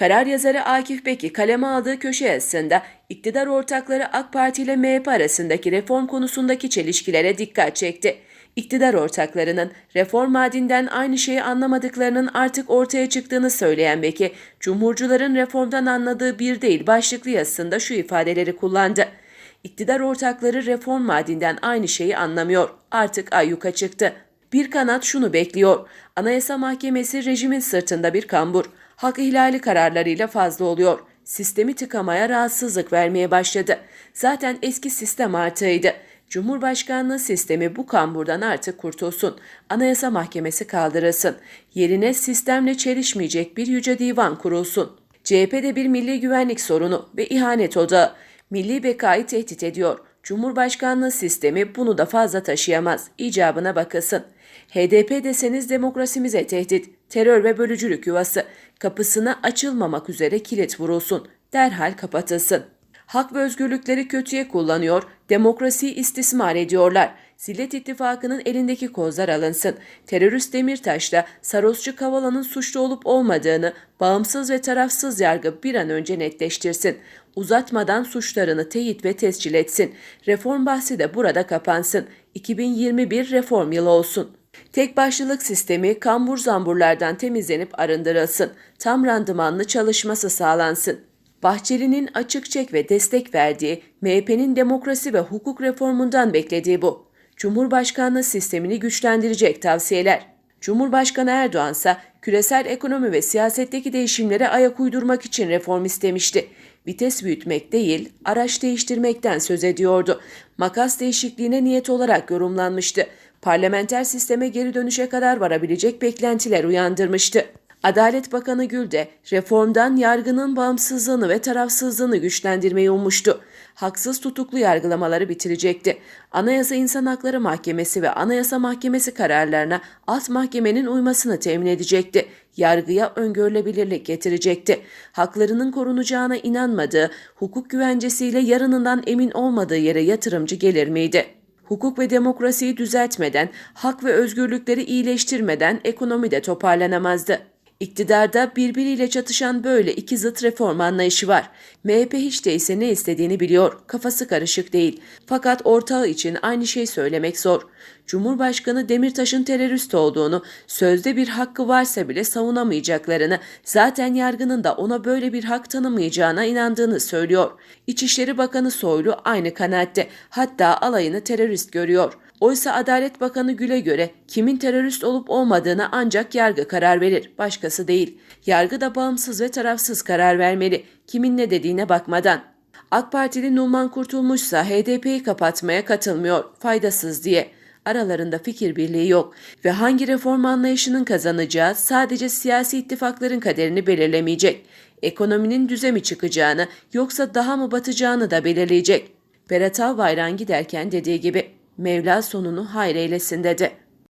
Karar yazarı Akif Beki kaleme aldığı köşe yazısında iktidar ortakları AK Parti ile MHP arasındaki reform konusundaki çelişkilere dikkat çekti. İktidar ortaklarının reform vaadinden aynı şeyi anlamadıklarının artık ortaya çıktığını söyleyen Beki, Cumhurcuların reformdan anladığı bir değil başlıklı yazısında şu ifadeleri kullandı. İktidar ortakları reform vaadinden aynı şeyi anlamıyor. Artık ayyuka çıktı. Bir kanat şunu bekliyor. Anayasa Mahkemesi rejimin sırtında bir kambur. Hak ihlali kararlarıyla fazla oluyor. Sistemi tıkamaya rahatsızlık vermeye başladı. Zaten eski sistem artığıydı. Cumhurbaşkanlığı sistemi bu kamburdan artık kurtulsun. Anayasa Mahkemesi kaldırılsın. Yerine sistemle çelişmeyecek bir yüce divan kurulsun. CHP'de bir milli güvenlik sorunu ve ihanet odağı. Milli bekayı tehdit ediyor. Cumhurbaşkanlığı sistemi bunu da fazla taşıyamaz. İcabına bakılsın. HDP deseniz demokrasimize tehdit, terör ve bölücülük yuvası. Kapısına açılmamak üzere kilit vurulsun. Derhal kapatılsın. Hak ve özgürlükleri kötüye kullanıyor, demokrasiyi istismar ediyorlar. Zillet İttifakı'nın elindeki kozlar alınsın. Terörist Demirtaş'la Sarosçu Kavala'nın suçlu olup olmadığını bağımsız ve tarafsız yargı bir an önce netleştirsin. Uzatmadan suçlarını teyit ve tescil etsin. Reform bahsi de burada kapansın. 2021 reform yılı olsun. Tek başlılık sistemi kambur zamburlardan temizlenip arındırılsın. Tam randımanlı çalışması sağlansın. Bahçeli'nin açık çek ve destek verdiği, MHP'nin demokrasi ve hukuk reformundan beklediği bu. Cumhurbaşkanlığı sistemini güçlendirecek tavsiyeler. Cumhurbaşkanı Erdoğan ise küresel ekonomi ve siyasetteki değişimlere ayak uydurmak için reform istemişti. Vites büyütmek değil, araç değiştirmekten söz ediyordu. Makas değişikliğine niyet olarak yorumlanmıştı. Parlamenter sisteme geri dönüşe kadar varabilecek beklentiler uyandırmıştı. Adalet Bakanı Gül de reformdan yargının bağımsızlığını ve tarafsızlığını güçlendirmeyi ummuştu. Haksız tutuklu yargılamaları bitirecekti. Anayasa İnsan Hakları Mahkemesi ve Anayasa Mahkemesi kararlarına alt mahkemenin uymasını temin edecekti. Yargıya öngörülebilirlik getirecekti. Haklarının korunacağına inanmadığı, hukuk güvencesiyle yarınından emin olmadığı yere yatırımcı gelir miydi? Hukuk ve demokrasiyi düzeltmeden, hak ve özgürlükleri iyileştirmeden ekonomi de toparlanamazdı. İktidarda birbiriyle çatışan böyle iki zıt reform anlayışı var. MHP hiç değilse ne istediğini biliyor, kafası karışık değil. Fakat ortağı için aynı şey söylemek zor. Cumhurbaşkanı Demirtaş'ın terörist olduğunu, sözde bir hakkı varsa bile savunamayacaklarını, zaten yargının da ona böyle bir hak tanımayacağına inandığını söylüyor. İçişleri Bakanı Soylu aynı kanaatte, hatta alayını terörist görüyor. Oysa Adalet Bakanı Gül'e göre kimin terörist olup olmadığına ancak yargı karar verir, başkası değil. Yargı da bağımsız ve tarafsız karar vermeli, kimin ne dediğine bakmadan. AK Partili Numan Kurtulmuşsa HDP'yi kapatmaya katılmıyor, faydasız diye. Aralarında fikir birliği yok ve hangi reform anlayışının kazanacağı sadece siyasi ittifakların kaderini belirlemeyecek. Ekonominin düze mi çıkacağını yoksa daha mı batacağını da belirleyecek. Berat Albayrak giderken dediği gibi Mevla sonunu hayır eylesin dedi.